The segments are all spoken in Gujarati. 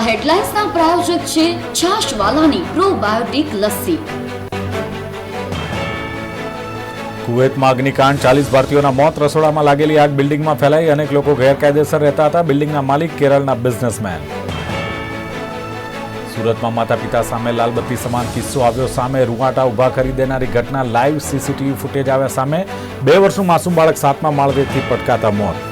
આ હેડલાઇન્સના પ્રાયોજક છે છાશવાલાની પ્રોબાયોટિક લસ્સી. કુવેતમાં અગ્નિકાંડ, ચાલીસ ભારતીયોના મોત, રસોડામાં લાગેલી આગ બિલ્ડિંગમાં ફેલાઈ, અનેક લોકો ગેરકાયદેસર રહેતા હતા. બિલ્ડિંગના માલિક કેરળના બિઝનેસમેન. સુરતમાં માતા પિતા સામે લાલબત્તી સમાન કિસ્સો આવ્યો સામે. રૂવાટા ઊભા કરી દેનારી ઘટના લાઈવ સીસીટીવી ફૂટેજ આવ્યા સામે. બે વર્ષનું માસૂમ બાળક સાતમા માળવેથી પટકાતા મોત.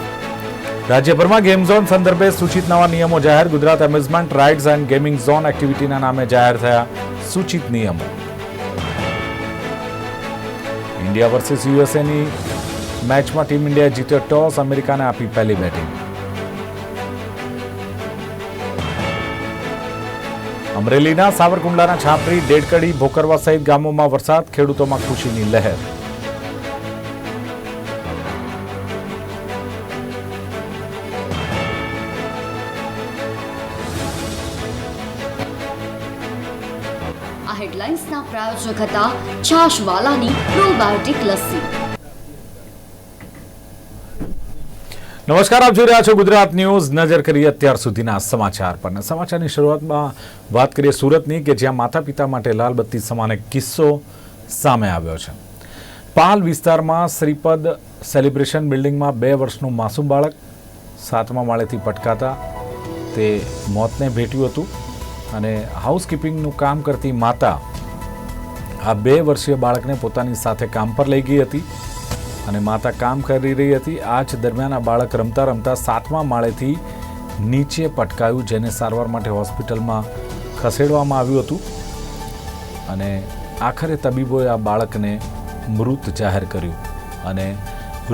રાજ્યભરમાં ગેમ ઝોન સંદર્ભે સૂચિત નવા નિયમો જાહેર. Gujarat amusement, rides and gaming zone એક્ટિવિટીના નામે જાહેર થયા સૂચિત નિયમો. ઇન્ડિયા વર્સિસ યુએસએની મેચમાં ટીમ ઇન્ડિયાએ જીત્યો ટોસ, અમેરિકાને આપી પહેલી બેટિંગ. અમરેલીના સાવરકુંડલાના છાપરી ડેડકડી ભોકરવા સહિત ગામોમાં વરસાદ, ખેડૂતોમાં ખુશીની લહેર. પ્રાયોજક છાશવાલાની પ્રોબાયોટિક લસ્સી. નમસ્કાર, આપ જોઈ રહ્યા છો ગુજરાત ન્યૂઝ. નજર કરીએ અત્યાર સુધીના સમાચાર પર. સમાચારની શરૂઆતમાં વાત કરીએ સુરતની, કે જ્યાં માતા પિતા માટે લાલબત્તી સમાન કિસ્સો સામે આવ્યો છે. પાલ વિસ્તારમાં શ્રીપદ સેલિબ્રેશન બિલ્ડિંગમાં બે વર્ષનું માસૂમ બાળક સાતમા માળેથી પટકાતા તે મોતને ભેટ્યું હતું અને હાઉસકીપિંગનું કામ કરતી માતા આ બે વર્ષીય બાળકને પોતાની સાથે કામ પર લઈ ગઈ હતી અને માતા કામ કરી રહી હતી. આ જ દરમિયાન આ બાળક રમતા રમતા સાતમા માળેથી નીચે પટકાયું, જેને સારવાર માટે હોસ્પિટલમાં ખસેડવામાં આવ્યું હતું. અને આખરે તબીબોએ આ બાળકને મૃત જાહેર કર્યું અને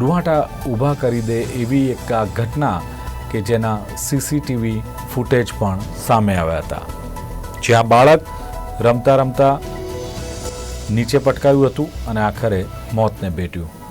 રૂવાટા ઊભા કરી દે એવી એક આ ઘટના કે જેના સીસીટીવી ફૂટેજ પણ સામે આવ્યા હતા. જ્યાં બાળક રમતા રમતા નીચે પટકાયું હતું અને આખરે મોતને ભેટ્યું.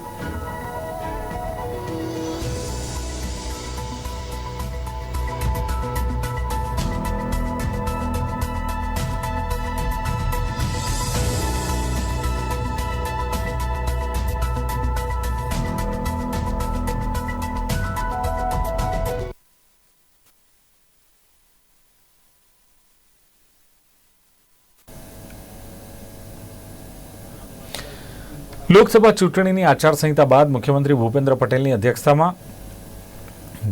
લોકસભા ચૂંટણીની આચારસંહિતા બાદ મુખ્યમંત્રી ભૂપેન્દ્ર પટેલની અધ્યક્ષતામાં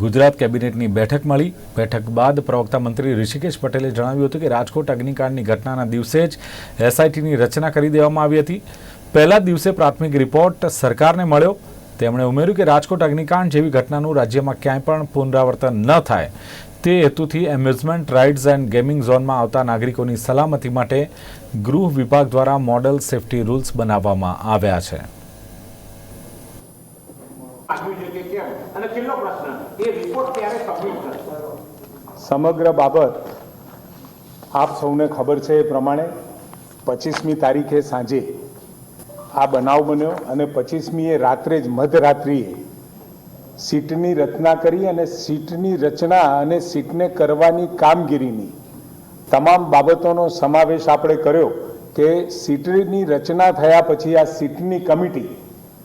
ગુજરાત કેબિનેટની બેઠક મળી. બેઠક બાદ પ્રવક્તા મંત્રી ઋષિકેશ પટેલે જણાવ્યું હતું કે રાજકોટ અગ્નિકાંડની ઘટનાના દિવસે જ એસઆઈટીની રચના કરી દેવામાં આવી હતી. પહેલા દિવસે પ્રાથમિક રિપોર્ટ સરકારને મળ્યો. તેમણે ઉમેર્યું કે રાજકોટ અગ્નિકાંડ જેવી ઘટનાનું રાજ્યમાં ક્યાંય પણ પુનરાવર્તન ન થાય. તે હેતુથી એમ્યુઝમેન્ટ, રાઇડ્સ એન્ડ ગેમિંગ ઝોનમાં આવતા નાગરિકોની સલામતી માટે ગૃહ વિભાગ દ્વારા મોડલ સેફટી રૂલ્સ બનાવવામાં આવ્યા છે. સમગ્ર બાબત આપ સૌને ખબર છે એ પ્રમાણે પચીસમી તારીખે સાંજે આ બનાવ બન્યો અને પચીસમીએ રાત્રે જ મધરાત્રિએ સીટની રચના કરી અને સીટની રચના અને સીટને કરવાની કામગીરીની તમામ બાબતોનો સમાવેશ આપણે કર્યો કે સીટની રચના થયા પછી આ સીટની કમિટી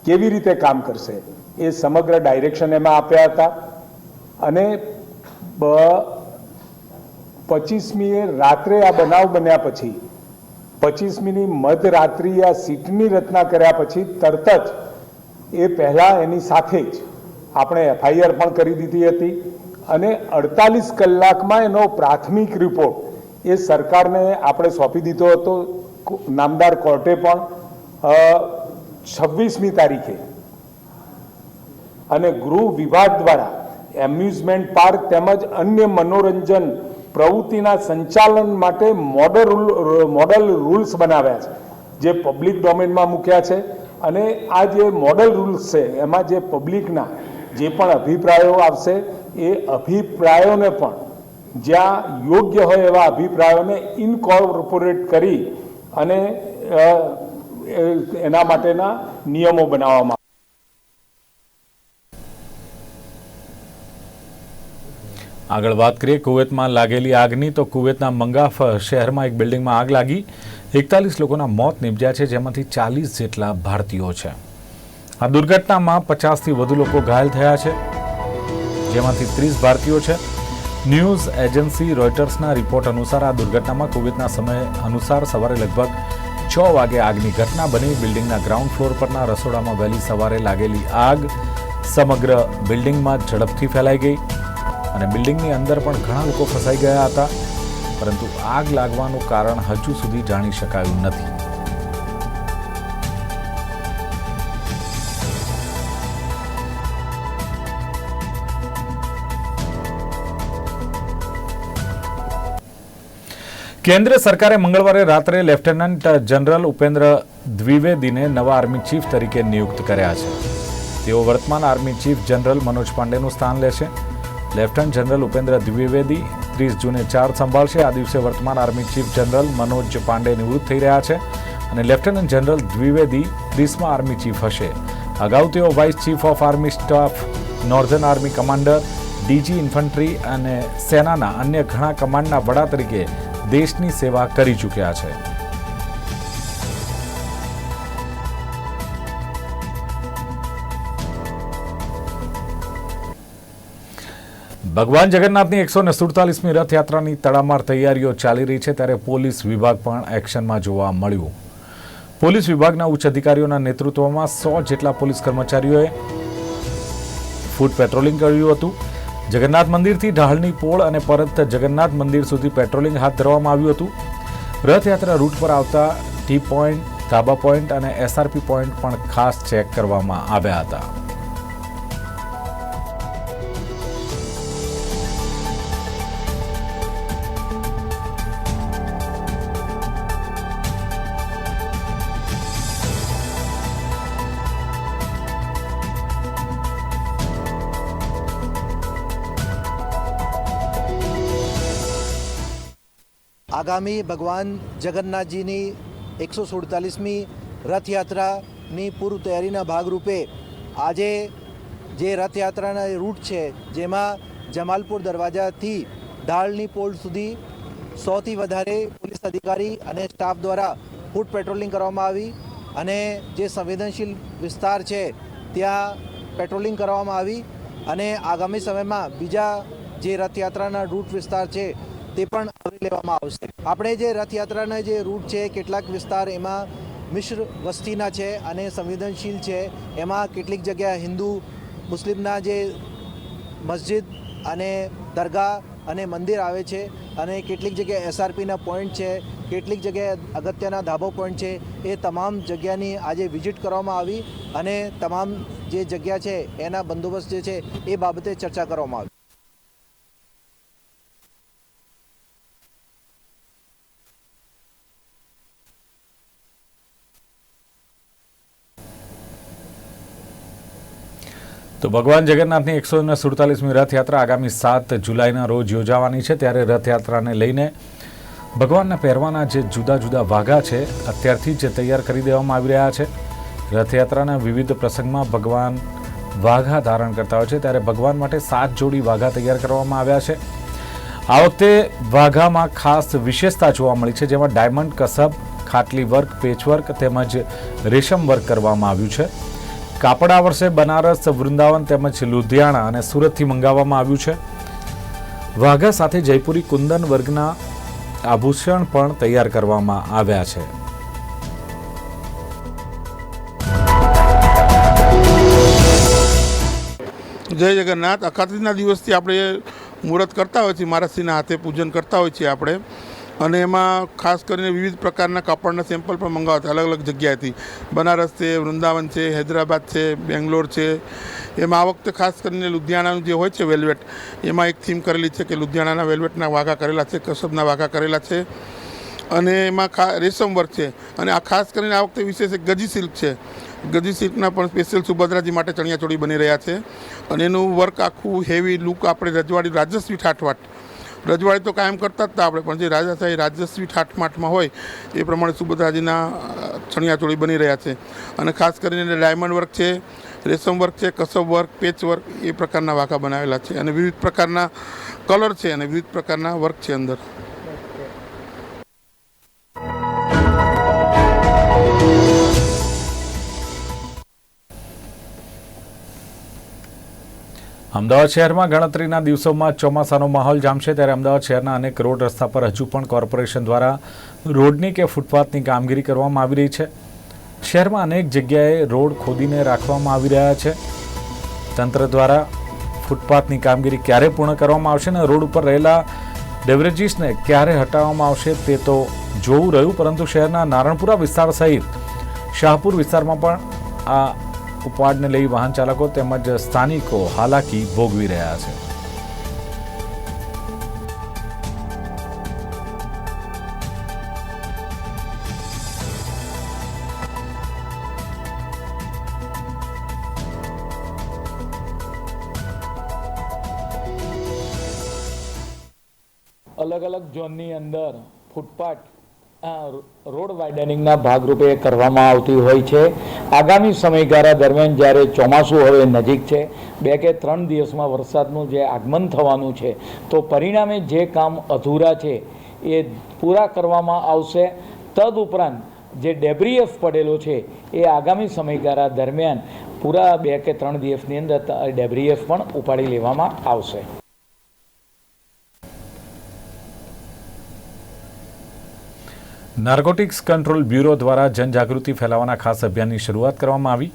કેવી રીતે કામ કરશે એ સમગ્ર ડાયરેક્શન એમાં આપ્યા હતા. અને પચીસમીએ રાત્રે આ બનાવ બન્યા પછી, પચીસમીની મધરાત્રિ આ સીટની રચના કર્યા પછી તરત જ એ પહેલાં એની સાથે જ આપણે એફઆઈઆર પણ કરી દીધી હતી અને અડતાલીસ કલાકમાં એનો પ્રાથમિક રિપોર્ટ એ સરકારને આપણે સોંપી દીધો હતો. નામદાર કોર્ટે પણ છવ્વીસમી તારીખે. અને ગૃહ વિભાગ દ્વારા એમ્યુઝમેન્ટ પાર્ક તેમજ અન્ય મનોરંજન પ્રવૃત્તિના સંચાલન માટે મોડલ મોડલ રૂલ્સ બનાવ્યા છે, જે પબ્લિક ડોમેનમાં મૂક્યા છે. અને આ જે મોડલ રૂલ્સ છે, એમાં જે પબ્લિકના જે પણ અભિપ્રાયો આવશે, એ અભિપ્રાયોને પણ જ્યાં યોગ્ય હોય એવા અભિપ્રાયોને ઇનકોર્પોરેટ કરી અને એના માટેના નિયમો બનાવવામાં આગળ વાત કરીએ, કુવેતમાં લાગેલી આગની. તો કુવેતના મંગાફ શહેરમાં એક બિલ્ડિંગમાં આગ લાગી. એકતાલીસ લોકોના મોત નિપજ્યા છે, જેમાંથી ચાલીસ જેટલા ભારતીયો છે. આ દુર્ઘટનામાં પચાસથી વધુ લોકો ઘાયલ થયા છે. જેમાંથી ત્રીસ ભારતીયો છે. ન્યૂઝ એજન્સી રોયટર્સના રિપોર્ટ અનુસાર આ દુર્ઘટનામાં કોવિડના સમય અનુસાર સવારે લગભગ છ વાગે આગની ઘટના બની. બિલ્ડિંગના ગ્રાઉન્ડ ફ્લોર પરના રસોડામાં વહેલી સવારે લાગેલી આગ સમગ્ર બિલ્ડિંગમાં ઝડપથી ફેલાઈ ગઈ અને બિલ્ડિંગની અંદર પણ ઘણા લોકો ફસાઈ ગયા હતા. પરંતુ આગ લાગવાનું કારણ હજુ સુધી જાણી શકાયું નથી. કેન્દ્ર સરકારે મંગળવારે રાત્રે લેફ્ટનન્ટ જનરલ ઉપેન્દ્ર દ્વિવેદીને નવા આર્મી ચીફ તરીકે નિયુક્ત કર્યા છે. તેઓ વર્તમાન આર્મી ચીફ જનરલ મનોજ પાંડેનું સ્થાન લેશે. લેફ્ટનન્ટ જનરલ ઉપેન્દ્ર દ્વિવેદી ત્રીસ જૂને ચાર્જ સંભાળશે. આ દિવસે વર્તમાન army chief general Manoj Pande નિવૃત્ત થઈ રહ્યા છે અને લેફ્ટનન્ટ જનરલ દ્વિવેદી ત્રીસમાં આર્મી ચીફ હશે. અગાઉ તેઓ vice chief of army staff, northern army commander, DG infantry અને સેનાના અન્ય ઘણા કમાન્ડના વડા તરીકે દેશની સેવા કરી ચૂક્યા છે. ભગવાન જગન્નાથની એકસો ને સુડતાલીસમી રથયાત્રાની તડામાર તૈયારીઓ ચાલી રહી છે ત્યારે પોલીસ વિભાગ પણ એક્શનમાં જોવા મળ્યું. પોલીસ વિભાગના ઉચ્ચ અધિકારીઓના નેતૃત્વમાં સો જેટલા પોલીસ કર્મચારીઓએ ફૂટ પેટ્રોલિંગ કર્યું હતું. જગન્નાથ મંદિરથી ઢાળની પોળ અને પરત જગન્નાથ મંદિર સુધી પેટ્રોલિંગ હાથ ધરવામાં આવ્યું હતું. રથયાત્રા રૂટ પર આવતા ટી પોઈન્ટ, ધાબા પોઈન્ટ અને એસઆરપી પોઈન્ટ પણ ખાસ ચેક કરવામાં આવ્યા હતા. આગામી ભગવાન જગન્નાથજીની એકસો સુડતાલીસમી રથયાત્રાની પૂર્વ તૈયારીના ભાગરૂપે આજે જે રથયાત્રાના રૂટ છે, જેમાં જમાલપુર દરવાજાથી ઢાળની પોલ સુધી સૌથી વધારે પોલીસ અધિકારી અને સ્ટાફ દ્વારા ફૂટ પેટ્રોલિંગ કરવામાં આવી અને જે સંવેદનશીલ વિસ્તાર છે, ત્યાં પેટ્રોલિંગ કરવામાં આવી અને આગામી સમયમાં બીજા જે રથયાત્રાના રૂટ વિસ્તાર છે તે પણ આવરી લેવામાં આવશે. આપણે જે રથયાત્રાના જે રૂટ છે, કેટલાક વિસ્તાર એમાં મિશ્ર વસ્તીના છે અને સંવેદનશીલ છે. એમાં કેટલીક જગ્યા હિન્દુ, મુસ્લિમના જે મસ્જિદ અને દરગાહ અને મંદિર આવે છે અને કેટલીક જગ્યાએ એસઆરપીના પોઈન્ટ છે, કેટલીક જગ્યાએ અગત્યના ધાબો પોઈન્ટ છે, એ તમામ જગ્યાની આજે વિઝિટ કરવામાં આવી અને તમામ જે જગ્યા છે, એના બંદોબસ્ત જે છે, એ બાબતે ચર્ચા કરવામાં આવી. તો ભગવાન જગન્નાથની એકસો ને સુડતાલીસમી રથયાત્રા આગામી સાત જુલાઈના રોજ યોજાવાની છે. ત્યારે રથયાત્રાને લઈને ભગવાનના પહેરવાના જે જુદા જુદા વાઘા છે, અત્યારથી જ તૈયાર કરી દેવામાં આવી રહ્યા છે. રથયાત્રાના વિવિધ પ્રસંગમાં ભગવાન વાઘા ધારણ કરતા હોય છે. ત્યારે ભગવાન માટે સાત જોડી વાઘા તૈયાર કરવામાં આવ્યા છે. આ વખતે વાઘામાં ખાસ વિશેષતા જોવા મળી છે, જેમાં ડાયમંડ, કસબ, ખાટલી વર્ક, પેચવર્ક તેમજ રેશમ વર્ક કરવામાં આવ્યું છે. કાપડ આ વર્ષે બનારસ, વૃંદાવન તેમજ લુધિયાણા અને સુરતથી મંગાવવામાં આવ્યું છે. વાઘા સાથે જયપુરી કુંદન વર્ગના આભૂષણ પણ તૈયાર કરવામાં આવ્યા છે. જય જગન્નાથ. અખાત્રીજના દિવસથી આપણે મુહૂર્ત કરતા હોય છીએ મહારાજશ્રીના હાથે પૂજન કરતા હોય છીએ આપણે. અને એમાં ખાસ કરીને વિવિધ પ્રકારના કાપડના સેમ્પલ પણ મંગાવતા અલગ અલગ જગ્યાએથી બનારસ છે, વૃંદાવન છે, હૈદરાબાદ છે, બેંગ્લોર છે. એમાં આ વખતે ખાસ કરીને લુધિયાણાનું જે હોય છે વેલ્વેટ, એમાં એક થીમ કરેલી છે કે લુધિયાણાના વેલ્વેટના વાઘા કરેલા છે, કસબના વાઘા કરેલા છે. અને એમાં ખા, રેશમ વર્ક છે. અને આ ખાસ કરીને આ વખતે વિશેષ એક ગજી સિલ્ક છે. ગજી સિલ્કના પણ સ્પેશિયલ સુભદ્રાજી માટે ચણિયાચોળી બની રહ્યા છે. અને એનું વર્ક આખું હેવી લુક આપણે રજવાડી રાજસ્વી ઠાઠવાટ રજવાડી તો કાયમ કરતા જ હતા આપણે, પણ જે રાજાશાહી રાજસ્વી ઠાઠમાઠમાં હોય, એ પ્રમાણે સુભદ્રાજીના ચણિયાચોળી બની રહ્યા છે. અને ખાસ કરીને ડાયમંડ વર્ક છે, રેશમ વર્ક છે, કસબ વર્ક, પેચ વર્ક, એ પ્રકારના વાંકા બનાવેલા છે. અને વિવિધ પ્રકારના કલર છે અને વિવિધ પ્રકારના વર્ક છે અંદર. અમદાવાદ શહેરમાં ગણતરીના દિવસોમાં ચોમાસાનો માહોલ જામશે ત્યારે અમદાવાદ શહેરના અનેક રોડ રસ્તા પર હજુ પણ કોર્પોરેશન દ્વારા રોડની કે ફૂટપાથની કામગીરી કરવામાં આવી રહી છે. શહેરમાં અનેક જગ્યાએ રોડ ખોદીને રાખવામાં આવી રહ્યા છે. તંત્ર દ્વારા ફૂટપાથની કામગીરી ક્યારે પૂર્ણ કરવામાં આવશે અને રોડ ઉપર રહેલા ડેવરેજીસને ક્યારે હટાવવામાં આવશે તે તો જોવું રહ્યું, પરંતુ શહેરના નારણપુરા વિસ્તાર સહિત શાહપુર વિસ્તારમાં પણ આ ઉપાડને લઈ વાહન ચાલકો તેમજ સ્થાનિકો હાલાકી ભોગવી રહ્યા છે અલગ અલગ ઝોનની અંદર ફૂટપાથ આ રોડ વાઇડનિંગના ભાગરૂપે કરવામાં આવતી હોય છે. આગામી સમયગાળા દરમિયાન જ્યારે ચોમાસું હવે નજીક છે, બે કે ત્રણ દિવસમાં વરસાદનું જે આગમન થવાનું છે, તો પરિણામે જે કામ અધૂરા છે એ પૂરા કરવામાં આવશે. તદઉપરાંત જે ડેબ્રીએફ પડેલો છે એ આગામી સમયગાળા દરમિયાન પૂરા બે કે ત્રણ દિવસની અંદર ડેબ્રીએફ પણ ઉપાડી લેવામાં આવશે. નાર્કોટિક્સ કંટ્રોલ બ્યુરો દ્વારા જનજાગૃતિ ફેલાવવાના ખાસ અભિયાનની શરૂઆત કરવામાં આવી.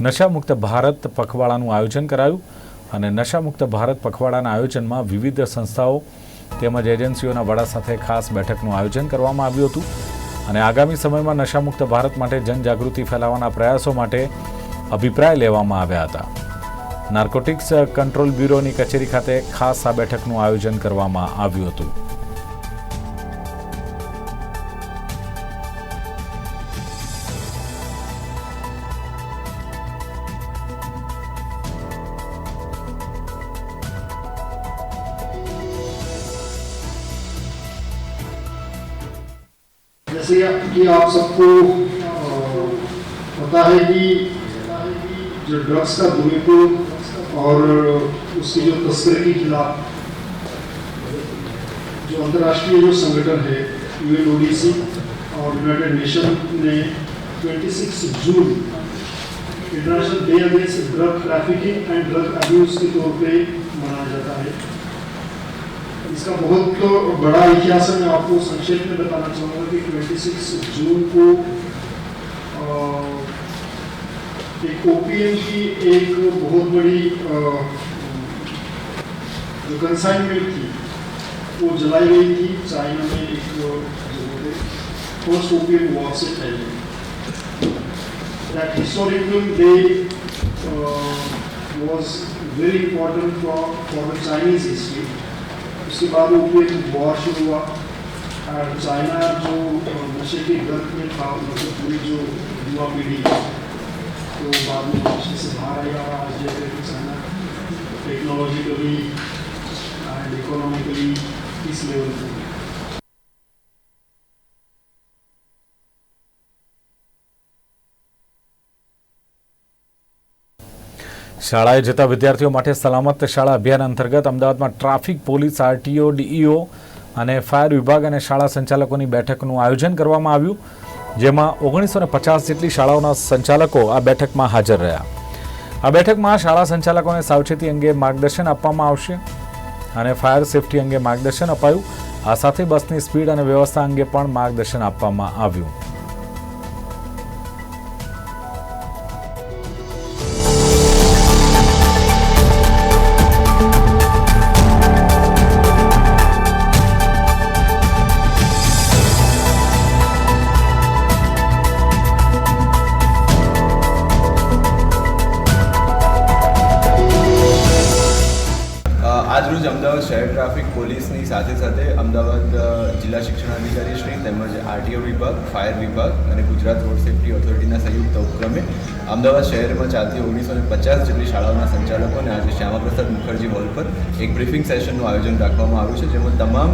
નશામુક્ત ભારત પખવાડાનું આયોજન કરાયું અને નશામુક્ત ભારત પખવાડાના આયોજનમાં વિવિધ સંસ્થાઓ તેમજ એજન્સીઓના વડા સાથે ખાસ બેઠકનું આયોજન કરવામાં આવ્યું હતું અને આગામી સમયમાં નશામુક્ત ભારત માટે જનજાગૃતિ ફેલાવવાના પ્રયાસો માટે અભિપ્રાય લેવામાં આવ્યા હતા. નાર્કોટિક્સ કંટ્રોલ બ્યુરોની કચેરી ખાતે ખાસ આ બેઠકનું આયોજન કરવામાં આવ્યું હતું. जैसे कि आप सबको पता है कि जो ड्रग्स का दुरुपयोग और उसकी जो तस्करी के खिलाफ जो अंतर्राष्ट्रीय जो संगठन है यूएनओडीसी और यूनाइटेड नेशन ने 26 जून international day against drug trafficking and drug abuse के तौर पे मनाया जाता है। इसका बहुत तो बड़ा इतिहास है मैं आपको संक्षेप में बताना चाहूँगा कि 26 जून को अ, एक ओपीएम की एक बहुत बड़ी अ, जो कंसाइनमेंट थी वो जलाई गई थी चाइना में एक जगह पे फर्स्ट ओपीएम वॉर से पहले that historical day uh, was very important for, for the Chinese history. उसके बाद वो एक वॉर शुरू हुआ और चाइना जो अ, नशे के गर्त में था मतलब पूरी जो युवा पीढ़ी तो बाद में नशे से बाहर आएगा और आज जैसे कि चाइना टेक्नोलॉजिकली एंड इकोनॉमिकली इस लेवल पे શાળાએ જતા વિદ્યાર્થીઓ માટે સલામત શાળા અભિયાન અંતર્ગત અમદાવાદમાં ટ્રાફિક પોલીસ, આરટીઓ, ડીઈઓ અને ફાયર વિભાગ અને શાળા સંચાલકોની બેઠકનું આયોજન કરવામાં આવ્યું, જેમાં ઓગણીસો ને પચાસ જેટલી શાળાઓના સંચાલકો આ બેઠકમાં હાજર રહ્યા. આ બેઠકમાં શાળા સંચાલકોને સાવચેતી અંગે માર્ગદર્શન આપવામાં આવશે અને ફાયર સેફટી અંગે માર્ગદર્શન અપાયું. આ સાથે બસની સ્પીડ અને વ્યવસ્થા અંગે પણ માર્ગદર્શન આપવામાં આવ્યું. જિલ્લા શિક્ષણાધિકારી શ્રી તેમજ આરટીઓ વિભાગ, ફાયર વિભાગ અને ગુજરાત રોડ સેફ્ટી ઓથોરિટીના સંયુક્ત ઉપક્રમે અમદાવાદ શહેરમાં ચાલતી ઓગણીસો ને પચાસ જેટલી શાળાઓના સંચાલકોને આજે શ્યામાપ્રસાદ મુખર્જી હોલ પર એક બ્રીફિંગ સેશનનું આયોજન રાખવામાં આવ્યું છે, જેમાં તમામ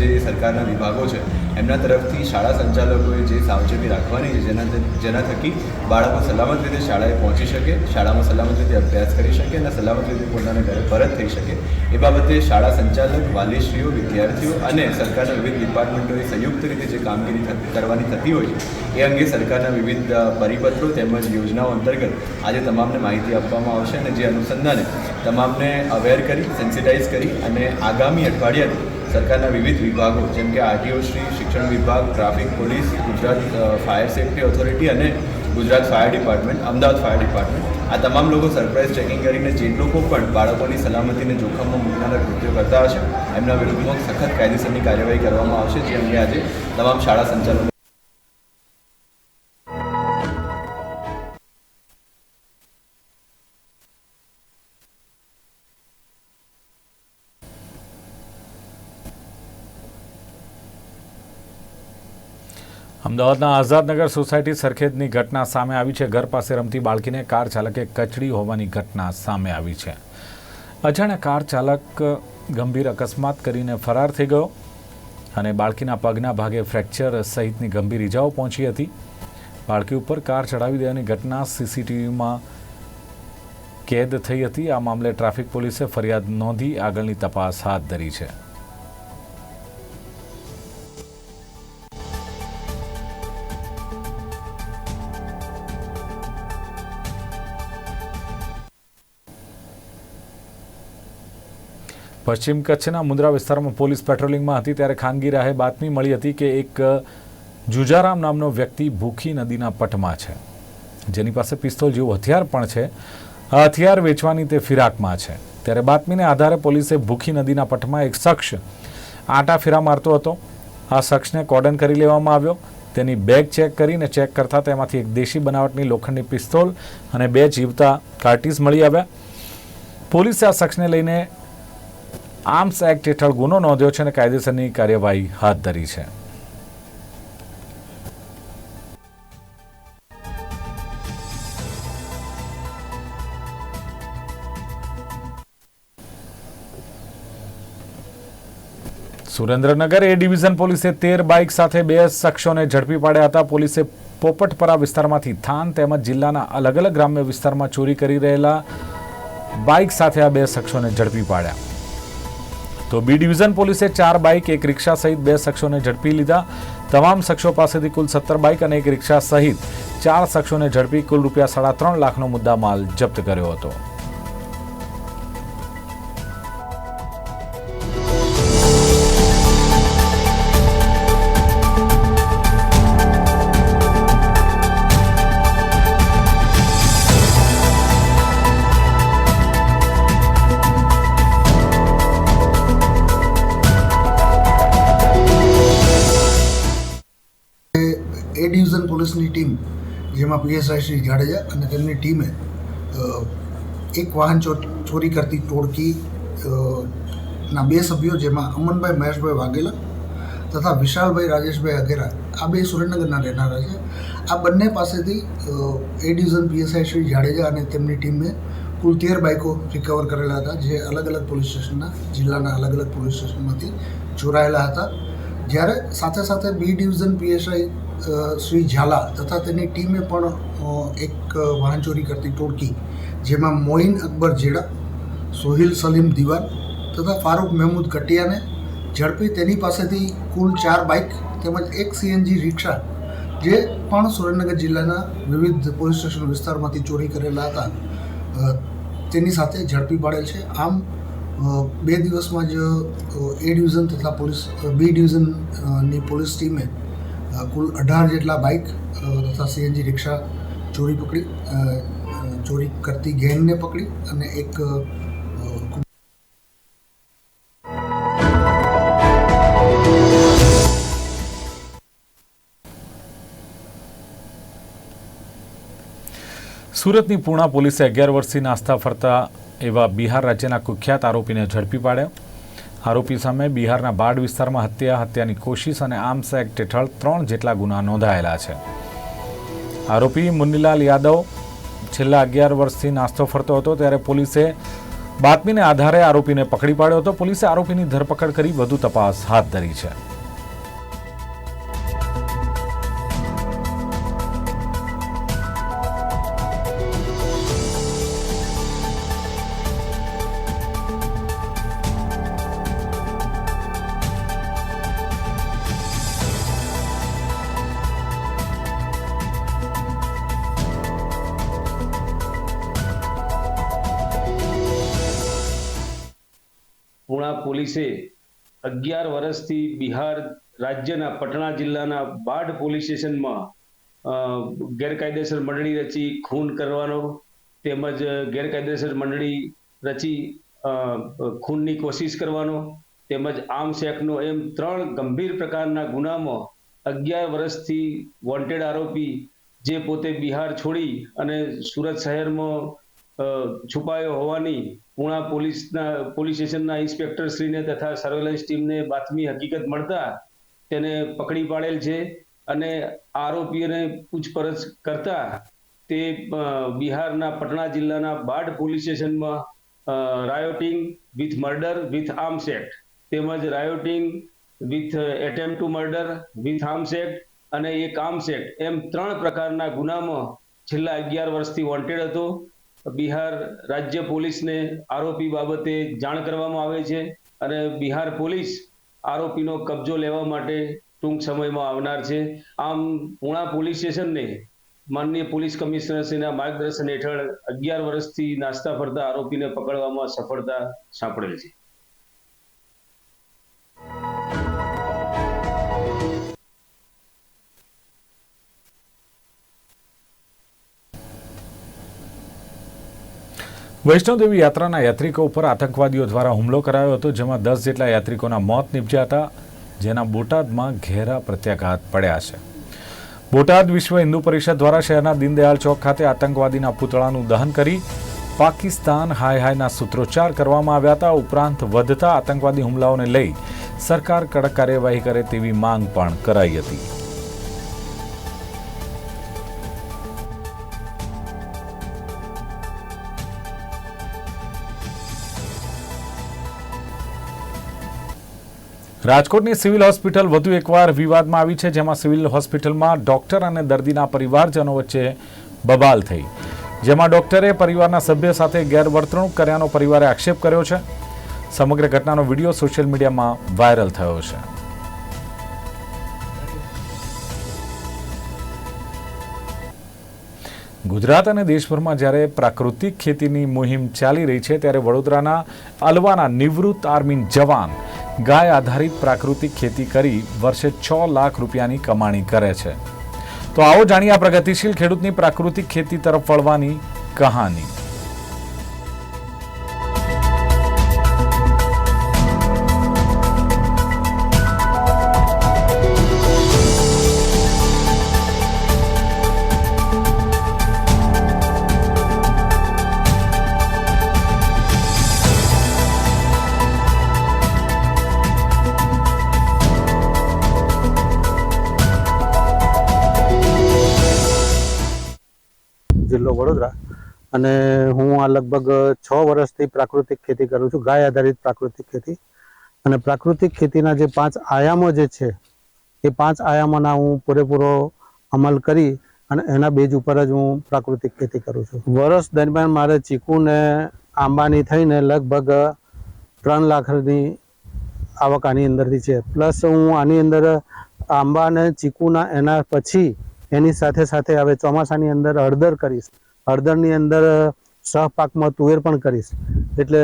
જે સરકારના વિભાગો છે એમના તરફથી શાળા સંચાલકોએ જે સાવચેતી રાખવાની છે, જેના જેના થકી બાળકો સલામત રીતે શાળાએ પહોંચી શકે, શાળામાં સલામત રીતે અભ્યાસ કરી શકે અને સલામત રીતે પોતાના ઘરે પરત થઈ શકે. એ બાબતે શાળા સંચાલક, વાલીશ્રીઓ, વિદ્યાર્થીઓ અને સરકારના વિવિધ ડિપાર્ટમેન્ટોએ સંયુક્ત રીતે જે કામગીરી કરવાની થતી હોય છે, એ અંગે સરકારના વિવિધ પરિપત્રો તેમજ યોજનાઓ અંતર્ગત આજે તમામને માહિતી આપવામાં આવશે અને જે અનુસંધાને તમામને અવેર કરી સેન્સિટાઇઝ કરી અને આગામી અઠવાડિયાથી સરકારના વિવિધ વિભાગો, જેમ કે આરટીઓ શિક્ષણ વિભાગ, traffic police, Gujarat fire safety authority અને Gujarat fire department, Ahmedabad fire department. આ તમામ લોકો સરપ્રાઇઝ ચેકિંગ કરીને જે લોકો પણ બાળકોની સલામતીને જોખમમાં મૂકનારા કૃત્યો કરતા હશે, એમના વિરુદ્ધમાં સખત કાયદેસરની કાર્યવાહી કરવામાં આવશે, જે અંગે આજે તમામ શાળા સંચાલકો અમદાવાદના આઝાદનગર સોસાયટી સરખેજની ઘટના સામે આવી છે. ઘર પાસે રમતી બાળકીને કાર ચાલકે કચડી હોવાની ઘટના સામે આવી છે. અજાણ્યા કાર ચાલક ગંભીર અકસ્માત કરીને ફરાર થઈ ગયો અને બાળકીના પગના ભાગે ફ્રેક્ચર સહિતની ગંભીર ઇજાઓ પહોંચી હતી. બાળકી ઉપર કાર ચડાવી દેવાની ઘટના સીસીટીવીમાં કેદ થઈ હતી. આ મામલે ટ્રાફિક પોલીસે ફરિયાદ નોંધી આગળની તપાસ હાથ ધરી છે. પશ્ચિમ કચ્છના મુંદ્રા વિસ્તારમાં પોલીસ પેટ્રોલિંગમાં હતી ત્યારે ખાનગી રાહે બાતમી મળી હતી કે એક જુજારામ નામનો વ્યક્તિ ભૂખી નદીના પટમાં છે. જેની પાસે પિસ્તોલ જેવું હથિયાર પણ છે. આ હથિયાર વેચવાની તે ફિરાકમાં છે. ત્યારે બાતમીને આધારે પોલીસે ભૂખી નદીના પટમાં એક શખ્સ આટા ફેરા મારતો હતો. આ શખ્સને કોર્ડન કરી લેવામાં આવ્યો. તેની બેગ ચેક કરીને ચેક કરતા તેમાંથી એક દેશી બનાવટની લોખંડની પિસ્તોલ અને બે જીવતા કાર્ટીઝ મળી આવ્યા. પોલીસે આ શખ્સને લઈને આર્મ્સ એક્ટ હેઠળ ગુનો નોંધ્યો છે અને કાયદેસરની કાર્યવાહી હાથ ધરી છે. સુરેન્દ્રનગર એ ડિવિઝન પોલીસે તેર બાઇક સાથે બે શખ્સોને ઝડપી પાડ્યા હતા. પોલીસે પોપટપરા વિસ્તારમાંથી થાન તેમજ જિલ્લાના અલગ અલગ ગ્રામ્ય વિસ્તારમાં ચોરી કરી રહેલા બાઇક સાથે આ બે શખ્સોને ઝડપી પાડ્યા. તો બી ડિવિઝન પોલીસે ચાર બાઇક, એક રિક્ષા સહિત બે શખ્સોને ઝડપી લીધા. તમામ શખ્સો પાસેથી કુલ સત્તર બાઇક અને એક રિક્ષા સહિત ચાર શખ્સોને ઝડપી કુલ રૂપિયા સાડા ત્રણ લાખનો મુદ્દામાલ જપ્ત કર્યો હતો. પીએસઆઈ શ્રી જાડેજા અને તેમની ટીમે એક વાહન ચોરી કરતી ટોળકી ના બે સભ્યો જેમાં અમનભાઈ, મહેશભાઈ વાઘેલા તથા વિશાલભાઈ, રાજેશભાઈ અઘેરા, આ બે સુરેન્દ્રનગરના રહેનારા છે. આ બંને પાસેથી A division PSI Shri Jadeja અને તેમની ટીમે કુલ તેર બાઇકો રિકવર કરેલા હતા, જે અલગ અલગ પોલીસ સ્ટેશનના, જિલ્લાના અલગ અલગ પોલીસ સ્ટેશનમાંથી ચોરાયેલા હતા. જ્યારે સાથે સાથે B division PSI Shri Zala તથા તેની ટીમે પણ એક વાહન ચોરી કરતી ટોળકી, જેમાં મોઇન અકબર જેડા, સોહિલ સલીમ દિવાન તથા ફારૂક મહેમૂદ કટિયાને ઝડપી તેની પાસેથી કુલ ચાર બાઇક તેમજ એક સીએનજી રિક્ષા, જે પણ સુરેન્દ્રનગર જિલ્લાના વિવિધ પોલીસ સ્ટેશન વિસ્તારમાંથી ચોરી કરેલા હતા તેની સાથે ઝડપી પાડેલ છે. આમ બે દિવસમાં જ એ ડિવિઝન તથા પોલીસ બી ડિવિઝનની પોલીસ ટીમે કુલ અઢાર જેટલા બાઇક તથા સીએનજી રિક્ષા ચોરી પકડી ચોરી કરતી ગેંગને પકડી અને એક સુરતની પૂર્ણા પોલીસે અગિયાર વર્ષથી નાસ્તા ફરતા એવા બિહાર રાજ્યના કુખ્યાત આરોપીને ઝડપી પાડ્યો. આરોપી સામે બિહારના બાડ વિસ્તારમાં હત્યા, હત્યાની કોશિશ અને આર્મ્સ એક્ટ હેઠળ ત્રણ જેટલા ગુના નોંધાયેલા છે. આરોપી મુન્નીલાલ યાદવ છેલ્લા અગિયાર વર્ષથી નાસ્તો ફરતો હતો ત્યારે પોલીસે બાતમીને આધારે આરોપીને પકડી પાડ્યો હતો. પોલીસે આરોપીની ધરપકડ કરી વધુ તપાસ હાથ ધરી છે. પુણા પોલીસે અગિયાર વર્ષથી બિહાર રાજ્યના પટણા જિલ્લાના બાઢ પોલીસ સ્ટેશનમાં ગેરકાયદેસર મંડળી રચી ખૂન કરવાનો તેમજ ગેરકાયદેસર મંડળી રચી ખૂનની કોશિશ કરવાનો તેમજ આર્મ્સ એક્ટનો એમ ત્રણ ગંભીર પ્રકારના ગુનામાં અગિયાર વર્ષથી વોન્ટેડ આરોપી જે પોતે બિહાર છોડી અને સુરત શહેરમાં છુપાયો હોવાની પુણા પોલીસના, પોલીસ સ્ટેશનના ઇન્સ્પેક્ટર શ્રીને તથા સર્વેલન્સ ટીમને બાતમી હકીકત મળતા તેને પકડી પાડેલ છે અને આરોપીઓને પૂછપરછ કરતા તે બિહારના પટણા જિલ્લાના બાઢ પોલીસ સ્ટેશનમાં rioting with murder with arms act તેમજ rioting with attempt to murder with arms act અને એક આર્મ્સ એક્ટ એમ ત્રણ પ્રકારના ગુનામાં છેલ્લા અગિયાર વર્ષથી વોન્ટેડ હતો. બિહાર રાજ્ય પોલીસને આરોપી બાબતે જાણ કરવામાં આવે છે અને બિહાર પોલીસ આરોપીનો કબજો લેવા માટે ટૂંક સમયમાં આવનાર છે. આમ પુણા પોલીસ સ્ટેશનને માનનીય પોલીસ કમિશનરશ્રીના માર્ગદર્શન હેઠળ અગિયાર વર્ષથી નાસ્તા ફરતા આરોપીને પકડવામાં સફળતા સાંપડેલ છે. વૈષ્ણોદેવી યાત્રાના યાત્રિકો ઉપર આતંકવાદીઓ દ્વારા હુમલો કરાયો હતો, જેમાં દસ જેટલા યાત્રિકોના મોત નીપજ્યા હતા, જેના બોટાદમાં ઘેરા પ્રત્યાઘાત પડ્યા છે. બોટાદ વિશ્વ હિન્દુ પરિષદ દ્વારા શહેરના દીનદયાલ ચોક ખાતે આતંકવાદીના પૂતળાનું દહન કરી પાકિસ્તાન હાય હાયના સૂત્રોચ્ચાર કરવામાં આવ્યા હતા. ઉપરાંત વધતા આતંકવાદી હુમલાઓને લઈ સરકાર કડક કાર્યવાહી કરે તેવી માંગ પણ કરાઈ હતી. રાજકોટની સિવિલ હોસ્પિટલ વધુ એકવાર વિવાદમાં આવી છે, જેમાં સિવિલ હોસ્પિટલમાં ડોક્ટર અને દર્દીના પરિવારજનો વચ્ચે બબાલ થઈ. જેમાં ડોક્ટરે પરિવારના સભ્ય સાથે ગેરવર્તણૂક કર્યાનો પરિવારે આક્ષેપ કર્યો છે. સમગ્ર ઘટનાનો વીડિયો સોશિયલ મીડિયામાં વાયરલ થયો છે. ગુજરાત અને દેશભરમાં જ્યારે પ્રાકૃતિક ખેતીની મુહિમ ચાલી રહી છે, ત્યારે વડોદરાના અલવાના નિવૃત્ત આર્મી જવાન ગાય આધારિત પ્રાકૃતિક ખેતી કરી વર્ષે છ લાખ રૂપિયાની કમાણી કરે છે. તો આવો જાણીએ આ પ્રગતિશીલ ખેડૂતની પ્રાકૃતિક ખેતી તરફ વળવાની કહાની. જિલ્લો વડોદરા અને હું આ લગભગ છ વર્ષથી પ્રાકૃતિક ખેતી કરું છું, ગાય આધારિત પ્રાકૃતિક ખેતી. અને પ્રાકૃતિક ખેતીના જે પાંચ આયામો જે છે, એ પાંચ આયામોના હું પૂરેપૂરો અમલ કરી અને એના બેજ ઉપર જ હું પ્રાકૃતિક ખેતી કરું છું. વર્ષ દરમિયાન મારે ચીકુ ને આંબાની થઈને લગભગ ત્રણ લાખની આવક આની અંદરથી છે. પ્લસ હું આની અંદર આંબા અને ચીકુના એના પછી એની સાથે સાથે હવે ચોમાસાની અંદર હળદર કરીશ. હળદરની અંદર સહપાકમાં તુવેર પણ કરીશ. એટલે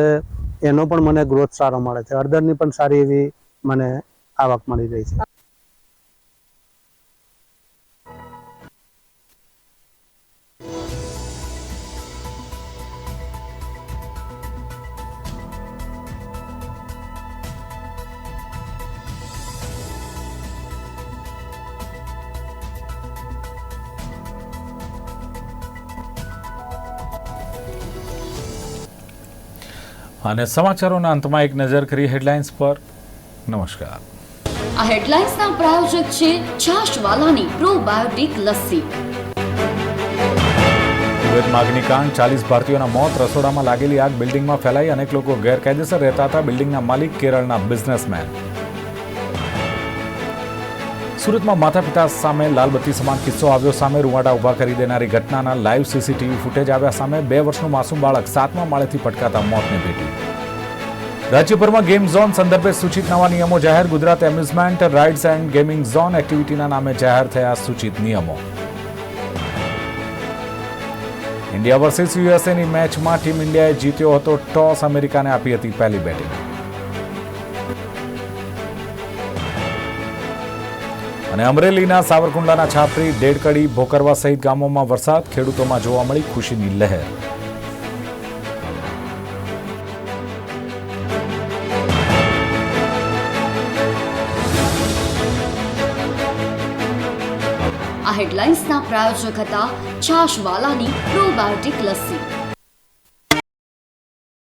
એનો પણ મને ગ્રોથ સારો મળે છે. હળદરની પણ સારી એવી મને આવક મળી રહી છે. અને સમાચારોના અંતમાં એક નજર કરી હેડલાઇન્સ પર. નમસ્કાર. આ હેડલાઇન્સના પ્રાયોજક છે છાશવાલાની પ્રોબાયોટિક લસ્સી. સુરત માગનીકાંડ ચાલીસ ભારતીયોના મોત રસોડામાં લાગેલી આગ બિલ્ડિંગમાં ફેલાઈ અનેક લોકો ગેરકાયદેસર રહેતા હતા બિલ્ડિંગના માલિક કેરળના બિઝનેસમેન. સુરતમાં માતા સામે લાલબત્તી સમાન કિસ્સો આવ્યો સામે રૂવાડા ઊભા કરી દેનારી ઘટનાના લાઈવ સીસીટીવી ફૂટેજ આવ્યા સામે બે વર્ષનું માસૂમ બાળક સાતમા માળેથી પટકાતા મોતને ભેટી. રાજ્યભરમાં ગેમ ઝોન સંદર્ભે સૂચિત નવા નિયમો જાહેર. Gujarat amusement, rides and gaming zone એક્ટિવિટીના નામે જાહેર થયા સૂચિત નિયમો. ઇન્ડિયા વર્સિસ યુએસએની મેચમાં ટીમ ઇન્ડિયાએ જીત્યો હતો ટોસ. અમેરિકાને આપી હતી પહેલી બેટિંગ. અને અમરેલીના સાવરકુંડલાના છાપરી દેડકડી ભોકરવા સહિત ગામોમાં વરસાદ, ખેડૂતોમાં જોવા મળી ખુશીની લહેર. આ હેડલાઇન્સના પ્રાયોજક હતા છાશવાલાની પ્રોબાયોટિક લસ્સી.